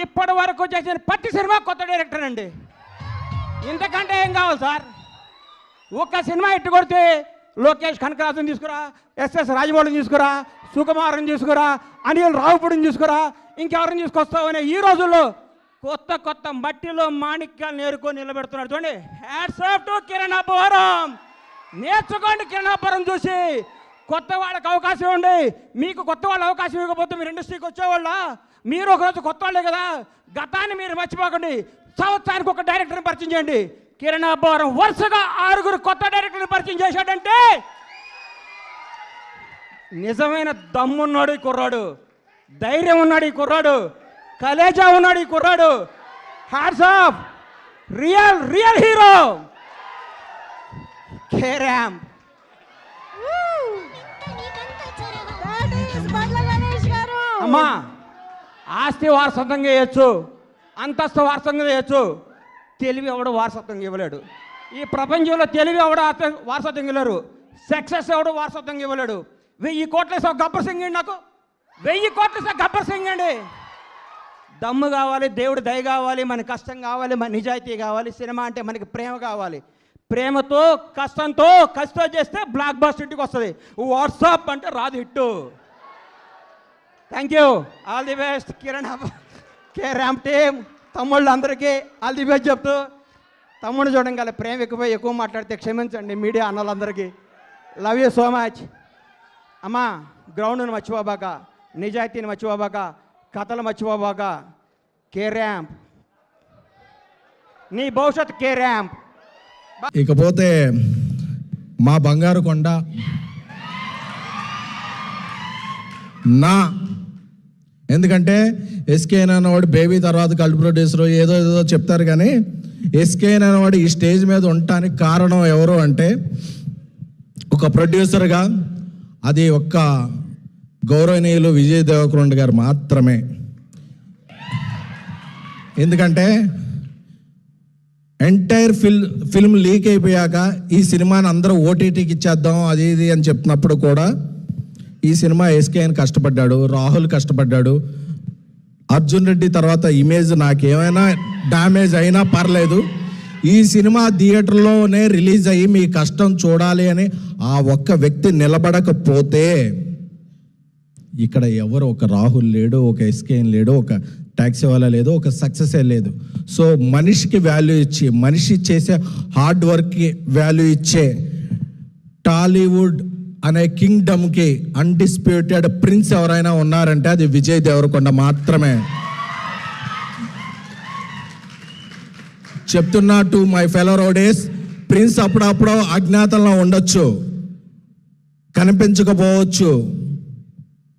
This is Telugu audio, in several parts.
ఇప్పటి వరకు చేసిన ప్రతి సినిమా కొత్త డైరెక్టర్ అండి. ఇంతకంటే ఏం కావాలి సార్? ఒక్క సినిమా ఇట్టు కొడితే లోకేష్ కనకరాజుని తీసుకురా ఎస్ఎస్ రాజమౌళిని తీసుకురా సుకుమారుని తీసుకురా అనిల్ రావుపుడిని తీసుకురా ఇంకెవరిని తీసుకొస్తావనే ఈ రోజుల్లో కొత్త కొత్త మట్టిలో మాణిక్యాలు నేరుకొని నిలబెడుతున్నాడు చూడండి. Hats off to Kiran Abbavaram. నేర్చుకోండి కిరణ్ అబ్బవరం చూసి. కొత్త వాళ్ళకి అవకాశం ఇవ్వండి. మీకు కొత్త వాళ్ళ అవకాశం ఇవ్వకపోతే మీరు ఇండస్ట్రీకి వచ్చేవాళ్ళ? మీరు ఒకరోజు కొత్త వాళ్ళే కదా గతాన్ని మీరు మర్చిపోకండి. సంవత్సరానికి ఒక డైరెక్టర్ని పరిచయం చేయండి. కిరణ్ అబ్బవరం వరుసగా ఆరుగురు కొత్త డైరెక్టర్ని పరిచయం చేశాడంటే నిజమైన దమ్మున్నాడు ఈ కుర్రాడు. ధైర్యం ఉన్నాడు ఈ కుర్రాడు. కలేజా ఉన్నాడు ఈ కుర్రాడు. Hats off real real hero carrom. అమ్మా. ఆస్తి వారసత్వంగా చేయొచ్చు అంతస్తు వారసత్వంగా చేయొచ్చు తెలివి ఎవడు వారసత్వంగా ఇవ్వలేడు. ఈ ప్రపంచంలో తెలివి ఎవడు వారసత్వం ఇవ్వలేరు. సక్సెస్ ఎవడు వారసత్వంగా ఇవ్వలేడు. వెయ్యి కోట్ల ఇస్తావు గబ్బర్ సింగ్ అండి నాకు. వెయ్యి కోట్ల ఇస్తావు గబ్బర్ సింగ్ అండి దమ్ము కావాలి దేవుడు దయ కావాలి మన కష్టం కావాలి మన నిజాయితీ కావాలి సినిమా అంటే మనకి ప్రేమ కావాలి. ప్రేమతో కష్టంతో కష్టం చేస్తే బ్లాక్ బాస్టర్ ఇంటికి వస్తుంది. వాట్సాప్ అంటే రాదు hit. Thank you all the best Kiran K ramp team తమ్ముళ్ళు అందరికీ ఆల్ ది బెస్ట్ చెప్తూ తమ్ముడు చూడడం గల ప్రేమ ఎక్కువ ఎక్కువ మాట్లాడితే క్షమించండి మీడియా అన్నలందరికీ. లవ్ యూ సో మచ్ అమ్మా గ్రౌండ్ను మర్చిపోబాక నిజాయితీని మర్చిపోబాక కథలు మర్చిపోబాక కే ర్యాంప్ నీ భవిష్యత్ కే ర్యాంప్ ఇకపోతే మా బంగారు కొండ నా ఎందుకంటే ఎస్కేన్ అనేవాడు బేబీ తర్వాత కల్ట్ ప్రొడ్యూసర్ ఏదో ఏదో చెప్తారు కానీ ఎస్కేన్ అనేవాడు ఈ స్టేజ్ మీద ఉండటానికి కారణం ఎవరు అంటే ఒక ప్రొడ్యూసర్గా అది ఒక్క గౌరవనీయులు విజయ్ దేవకరుండ గారు మాత్రమే. ఎందుకంటే ఎంటైర్ ఫిల్ ఫిల్మ్ లీక్ అయిపోయాక ఈ సినిమాని అందరూ ఓటీటీకి ఇచ్చేద్దాం అది ఇది అని చెప్పినప్పుడు కూడా ఈ సినిమా ఎస్కే అని కష్టపడ్డాడు రాహుల్ కష్టపడ్డాడు. అర్జున్ రెడ్డి తర్వాత ఇమేజ్ నాకేమైనా డ్యామేజ్ అయినా పర్లేదు. ఈ సినిమా థియేటర్లోనే రిలీజ్ అయ్యి మీ కష్టం చూడాలి అని ఆ ఒక్క వ్యక్తి నిలబడకపోతే ఇక్కడ ఎవరు? ఒక రాహుల్ లేడు ఒక ఎస్కేఎన్ లేడు ఒక ట్యాక్సీ వాళ్ళ లేదు ఒక సక్సెస్ లేదు. సో మనిషికి వాల్యూ ఇచ్చి మనిషి చేసే హార్డ్ వర్క్కి వాల్యూ ఇచ్చే టాలీవుడ్ అనే కింగ్డమ్కి అన్డిస్ప్యూటెడ్ ప్రిన్స్ ఎవరైనా ఉన్నారంటే అది విజయ్ దేవరకొండ మాత్రమే. చెప్తున్నా to my fellow rowdies prince అప్పుడప్పుడు అజ్ఞాతంలో ఉండొచ్చు కనిపించకపోవచ్చు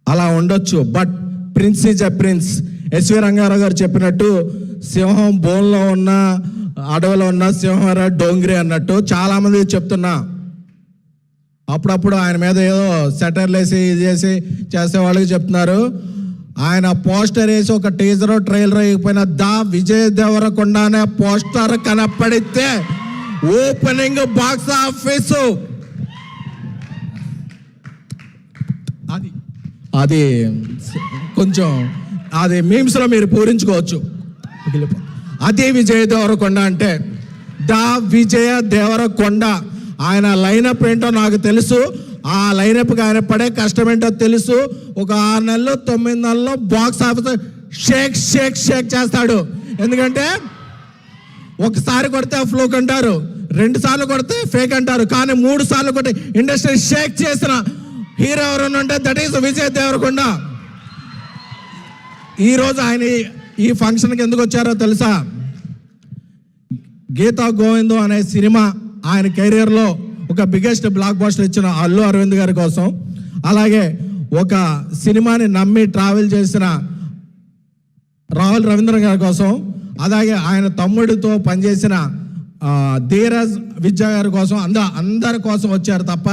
అలా ఉండొచ్చు but prince is a prince SV Rangarao garu చెప్పినట్టు సింహం బోన్లో ఉన్న అడవిలో ఉన్న సింహరా డోంగ్రి అన్నట్టు చాలామంది చెప్తున్నా. అప్పుడప్పుడు ఆయన మీద ఏదో సెటర్లు వేసి ఇది చేసి చేసే వాళ్ళకి చెప్తున్నారు. ఆయన పోస్టర్ వేసి ఒక టీజర్ ట్రైలర్ అయిపోయిన దా విజయ్ దేవరకొండ అనే పోస్టర్ కనపడితే ఓపెనింగ్ బాక్స్ ఆఫీసు అది అది కొంచెం అది మీమ్స్లో మీరు పూరించుకోవచ్చు. అదే విజయ దేవరకొండ అంటే దా విజయ దేవరకొండ ఆయన లైనప్ ఏంటో నాకు తెలుసు. ఆ లైనప్కి ఆయన పడే కష్టం ఏంటో తెలుసు. ఒక ఆరు నెలలు తొమ్మిది నెలలో box office shake shake shake చేస్తాడు. ఎందుకంటే ఒకసారి కొడితే ఫ్లూక్ అంటారు రెండు సార్లు కొడితే ఫేక్ అంటారు. కానీ మూడు సార్లు కొట్టి ఇండస్ట్రీ షేక్ చేసిన హీరో ఎవరైనా ఉంటే దట్ ఈస్ విజయ్ దేవరకొండ ఈరోజు ఆయన ఈ- ఫంక్షన్కి ఎందుకు వచ్చారో తెలుసా? గీతా గోవిందం అనే సినిమా ఆయన కెరీర్లో ఒక బిగ్గెస్ట్ బ్లాక్ బాస్టర్ ఇచ్చిన అల్లు అరవింద్ గారి కోసం. అలాగే ఒక సినిమాని నమ్మి ట్రావెల్ చేసిన రాహుల్ రవీంద్ర గారి కోసం. అలాగే ఆయన తమ్ముడితో పనిచేసిన ధీరజ్ విద్యా గారి కోసం. అంద అందరి కోసం వచ్చారు తప్ప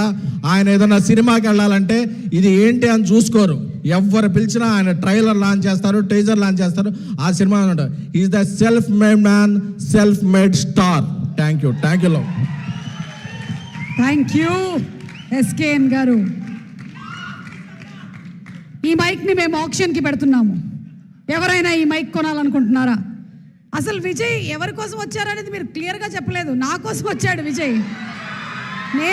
ఆయన ఏదైనా సినిమాకి వెళ్ళాలంటే ఇది ఏంటి అని చూసుకోరు. ఎవరు పిలిచినా ఆయన ట్రైలర్ లాంచ్ చేస్తారు టీజర్ లాంచ్ చేస్తారు. ఆ cinema is the self made man self made star thank you thank you thank you SKN garu. ఈ మైక్ని మేము ఆప్షన్కి పెడుతున్నాము. ఎవరైనా ఈ మైక్ కొనాలనుకుంటున్నారా? అసలు విజయ్ ఎవరి కోసం వచ్చారనేది మీరు క్లియర్గా చెప్పలేదు. నా కోసం వచ్చాడు విజయ్.